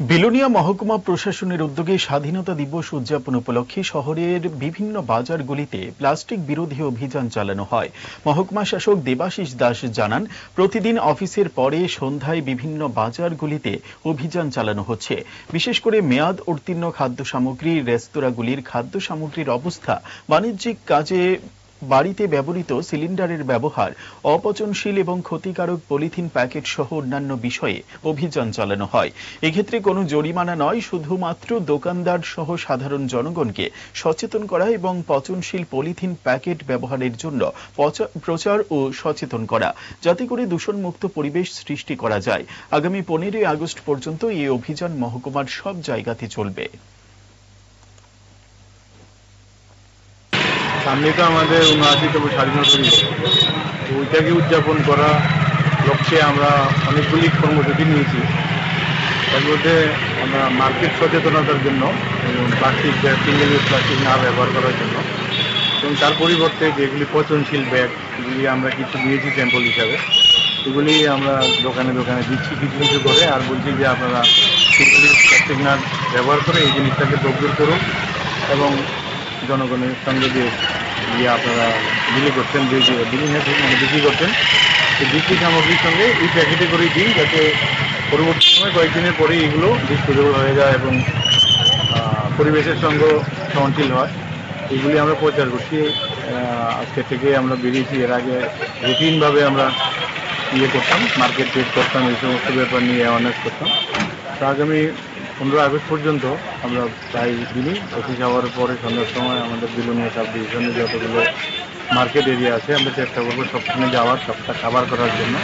বিলোনিয়া মহকুমা প্রশাসনের উদ্যোগে স্বাধীনতা দিবস উদযাপন উপলক্ষে শহরের বিভিন্ন বাজারগুলিতে প্লাস্টিক বিরোধী অভিযান চালানো হয়। মহকুমা শাসক দেবাশিস দাস জানান, প্রতিদিন অফিসের পরে সন্ধ্যায় বিভিন্ন বাজারগুলিতে অভিযান চালানো হচ্ছে। বিশেষ করে মেয়াদ উত্তীর্ণ খাদ্য সামগ্রী রেস্তোরাঁগুলির খাদ্য সামগ্রীর অবস্থা, বাণিজ্যিক কাজে বাড়িতে ব্যবহৃত সিলিন্ডারের ব্যবহার, অপচনশীল এবং ক্ষতিকারক পলিথিন প্যাকেট সহ অন্যান্য বিষয়ে অভিযান চালানো হয়। এক্ষেত্রে কোনো জরিমানা নয়, শুধুমাত্র দোকানদার সহ সাধারণ জনগণকে সচেতন করা এবং পচনশীল পলিথিন প্যাকেট ব্যবহারের জন্য প্রচার ও সচেতন করা, যাতে করে দূষণমুক্ত পরিবেশ সৃষ্টি করা যায়। আগামী পনেরোই আগস্ট পর্যন্ত এই অভিযান মহকুমার সব জায়গাতে চলবে। সামনে তো আমাদের উনআশিতম স্বাধীনতা দিবস ওইটাকে উদযাপন করা লক্ষ্যে আমরা অনেকগুলি কর্মসূচি নিয়েছি। তার মধ্যে আমরা মার্কেট সচেতনতার জন্য plastic bag single use plastic না ব্যবহার করার জন্য এবং তার পরিবর্তে যেগুলি পচনশীল ব্যাগ, যেগুলি আমরা কিছু দিয়েছি স্যাম্পল হিসাবে এগুলি আমরা দোকানে দোকানে দিচ্ছি কিছু কিছু করে আর বলছি যে আপনারা প্লাস্টিক না ব্যবহার করে এই জিনিসটাকে তকবির করুন এবং জনগণের সঙ্গে যে ইয়ে আপনারা বিলি যে বিলিং মানে বিক্রি করছেন। এই বিক্রি সামগ্রীর সঙ্গে এই প্যাকেটে করেই দিন, যাতে পরবর্তী সময় কয়েকদিনের পরেই এগুলো ডিসপোজেবল হয়ে যায় এবং পরিবেশের সঙ্গে সহনশীল হয়। এগুলি আমরা প্রচার করছি। আজকে থেকে আমরা বেরিয়েছি। এর আগে রুটিনভাবে আমরা ইয়ে করতাম মার্কেট টেট করতাম, এই সমস্ত ব্যাপার নিয়ে অ্যাওয়ারনেস করতাম। তো আগামী পনেরো আগস্ট পর্যন্ত আমরা প্রায় দিনই অফিস যাওয়ার পরে সন্ধ্যার সময় আমাদের বিলুনিয়া সাব ডিভিশনে যতগুলো মার্কেট এরিয়া আছে, আমরা চেষ্টা করব সবখানে যাওয়ার, সবটা কাভার করার জন্য।